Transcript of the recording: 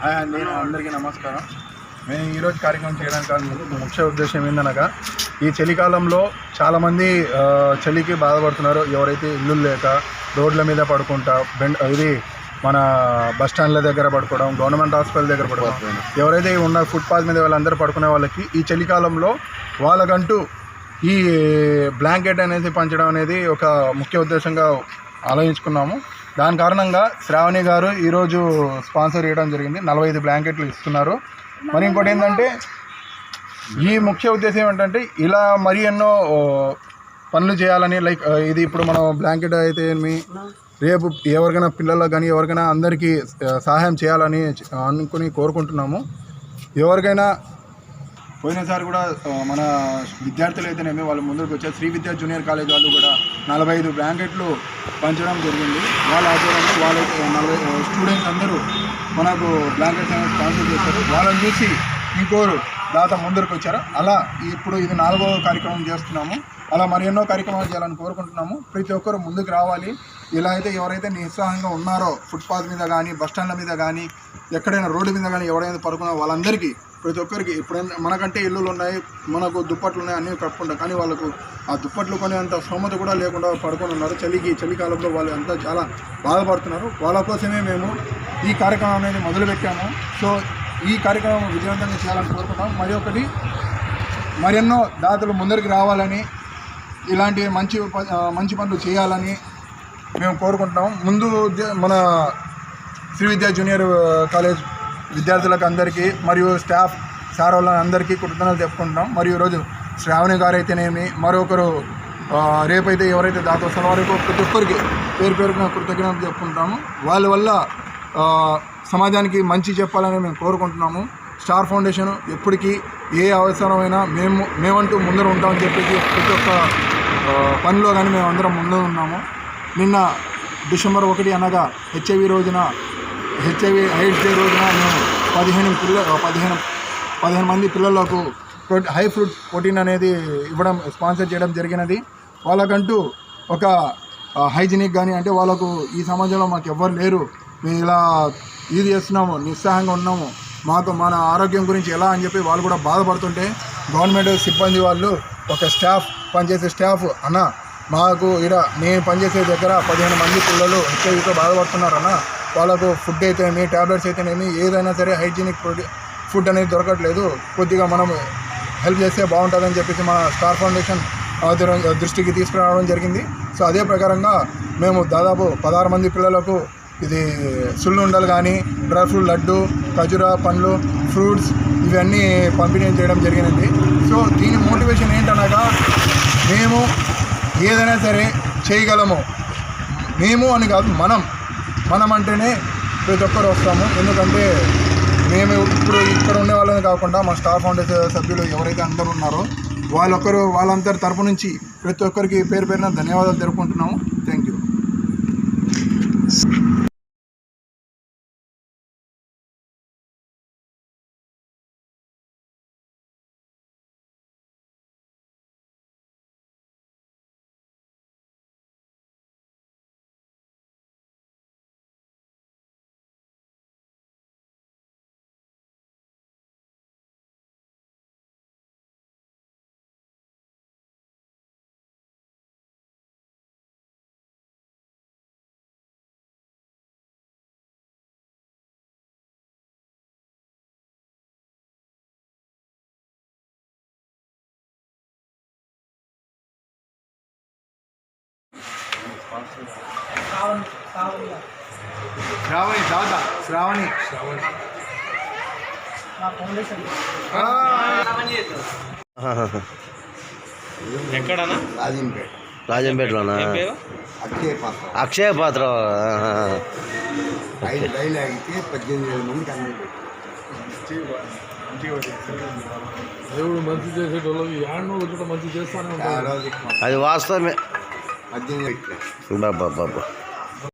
Hi అండి అందరికీ నమస్కారం. మేము ఈరోజు కార్యక్రమం చేయడానికి ముఖ్య ఉద్దేశం ఏందనగా ఈ చలికాలంలో చాలామంది చలికి బాధపడుతున్నారు. ఎవరైతే ఇల్లు లేక రోడ్ల మీద పడుకుంటా బెండ్ ఇది మన బస్ స్టాండ్ల దగ్గర పడుకోవడం గవర్నమెంట్ హాస్పిటల్ దగ్గర పడుకోవడం ఎవరైతే ఉన్న ఫుట్పాత్ మీద వాళ్ళందరూ పడుకునే వాళ్ళకి ఈ చలికాలంలో వాళ్ళకంటూ ఈ బ్లాంకెట్ అనేది పంచడం అనేది ఒక ముఖ్య ఉద్దేశంగా ఆలోచించుకున్నాము. దాని కారణంగా శ్రావణి గారు ఈరోజు స్పాన్సర్ చేయడం జరిగింది. నలభై ఐదు బ్లాంకెట్లు ఇస్తున్నారు. మరి ఇంకోటి ఏంటంటే ఈ ముఖ్య ఉద్దేశం ఏంటంటే ఇలా మరి ఎన్నో పనులు చేయాలని లైక్ ఇది ఇప్పుడు మనం బ్లాంకెట్ అయితే మీ రేపు ఎవరికైనా పిల్లలకు కానీ ఎవరికైనా అందరికీ సహాయం చేయాలని అనుకుని కోరుకుంటున్నాము. ఎవరికైనా పోయినసారి కూడా మన విద్యార్థులు అయితేనేమి వాళ్ళు ముందుకు వచ్చారు శ్రీ విద్యా జూనియర్ కాలేజ్ వాళ్ళు కూడా నలభై ఐదు బ్లాంకెట్లు పంచడం జరిగింది. వాళ్ళ ఆధ్వర్యంలో వాళ్ళ నలభై స్టూడెంట్స్ అందరూ మనకు బ్లాంకెట్స్ అనేది స్పాన్సర్ చేశారు. వాళ్ళని చూసి ఇంకోరు దాత ముందరికి వచ్చారు. అలా ఇప్పుడు ఇది నాలుగో కార్యక్రమం చేస్తున్నాము. అలా మరి ఎన్నో కార్యక్రమాలు చేయాలని కోరుకుంటున్నాము. ప్రతి ఒక్కరు ముందుకు రావాలి. ఇలా అయితే ఎవరైతే నిస్సహాయంగా ఉన్నారో ఫుట్పాత్ మీద కానీ బస్టాండ్ల మీద కానీ ఎక్కడైనా రోడ్డు మీద కానీ ఎవరైనా పడుకున్నారో వాళ్ళందరికీ ప్రతి ఒక్కరికి ఇప్పుడైనా మనకంటే ఇల్లులు ఉన్నాయి మనకు దుప్పట్లు ఉన్నాయి అన్నీ కట్టుకుంటాం. కానీ వాళ్ళకు ఆ దుప్పట్లు కొనే అంత స్తోమత కూడా లేకుండా పడుకొని ఉన్నారు. చలికి చలికాలంలో వాళ్ళు అంతా చాలా బాధపడుతున్నారు. వాళ్ళ కోసమే మేము ఈ కార్యక్రమం అనేది మొదలుపెట్టాము. సో ఈ కార్యక్రమం విజయవంతంగా చేయాలని కోరుకున్నాం మరి ఒకటి మరెన్నో దాతలు ముందరికి రావాలని ఇలాంటి మంచి మంచి పనులు చేయాలని మేము కోరుకుంటున్నాం. ముందు మన శ్రీ విద్యా జూనియర్ కాలేజ్ విద్యార్థులకు అందరికీ మరియు స్టాఫ్ సార్ వాళ్ళందరికీ కృతజ్ఞతలు చెప్పుకుంటున్నాం. మరియు ఈరోజు శ్రావణి గారు అయితేనేమి మరొకరు రేపైతే ఎవరైతే దాత వారికి ప్రతి ఒక్కరికి పేరు పేరున కృతజ్ఞతలు చెప్పుకుంటాము. వాళ్ళ వల్ల సమాజానికి మంచి చెప్పాలని మేము కోరుకుంటున్నాము. స్టార్ ఫౌండేషన్ ఎప్పటికీ ఏ అవసరమైనా మేము మేమంటూ ముందర ఉంటామని చెప్పేసి ప్రతి ఒక్క పనిలో కానీ మేము అందరం ముందు ఉన్నాము. నిన్న డిసెంబర్ ఒకటి అనగా హెచ్ఐవి రోజున హెచ్ఐవి ఎయిడ్స్ డే రోజున మేము పదిహేను పిల్ల పదిహేను పదిహేను మంది పిల్లలకు ప్రో- హై ఫ్రూట్ ప్రోటీన్ అనేది ఇవ్వడం స్పాన్సర్ చేయడం జరిగినది. వాళ్ళకంటూ ఒక హైజీనిక్ కానీ అంటే వాళ్ళకు ఈ సమాజంలో మాకు ఎవ్వరు లేరు. మేము ఇలా ఇది చేస్తున్నాము నిస్సహాయంగా ఉన్నాము. మాకు మన ఆరోగ్యం గురించి ఎలా అని చెప్పి వాళ్ళు కూడా బాధపడుతుంటే గవర్నమెంట్ సిబ్బంది వాళ్ళు ఒక స్టాఫ్ పనిచేసే స్టాఫ్ అన్న మాకు ఇక్కడ నేను పనిచేసే దగ్గర పదిహేను మంది పిల్లలు హెచ్ఐవితో బాధపడుతున్నారు అన్న వాళ్ళకు ఫుడ్ అయితేనేమి ట్యాబ్లెట్స్ అయితేనేమి ఏదైనా సరే హైజీనిక్ ఫుడ్ అనేది దొరకట్లేదు. కొద్దిగా మనం హెల్ప్ చేస్తే బాగుంటుందని చెప్పేసి మన స్టార్ ఫౌండేషన్ దృష్టికి తీసుకురావడం జరిగింది. సో అదే ప్రకారంగా మేము దాదాపు పదహారు మంది పిల్లలకు ఇది సుల్లుండలు కానీ డ్రై ఫ్రూట్ లడ్డు ఖజూరా పండ్లు ఫ్రూట్స్ ఇవన్నీ పంపిణీ చేయడం జరిగినది సో దీని మోటివేషన్ ఏంటనగా మేము ఏదైనా సరే చేయగలము. మేము అని కాదు మనం మనం అంటేనే ప్రతి ఒక్కరు వస్తాము. ఎందుకంటే మేము ఇప్పుడు ఇక్కడ ఉండే వాళ్ళని కాకుండా మా స్టార్ ఫౌండేషన్ సభ్యులు ఎవరైతే అందరూ ఉన్నారో వాళ్ళొక్కరు వాళ్ళందరి తరపు నుంచి ప్రతి ఒక్కరికి పేరు పేరున ధన్యవాదాలు తెలుపుకుంటున్నాము. Thank you. శ్రావణి దాదా శ్రావణి. ఎక్కడన్నా? రాజంపేట. రాజంపేటలోనా? అక్షయ పాత్ర. అక్షయ పాత్ర. ఐదు రైలు ఆగితే పద్దెనిమిది వేల మందికి అన్నం పెట్టారు. దేవుడు మంచి చేసేటోళ్ళకి యాడ్నో మంచి చేస్తానే అది వాస్తవమే. அதுதான் ஃபுல்லாக பாப்பாப்பா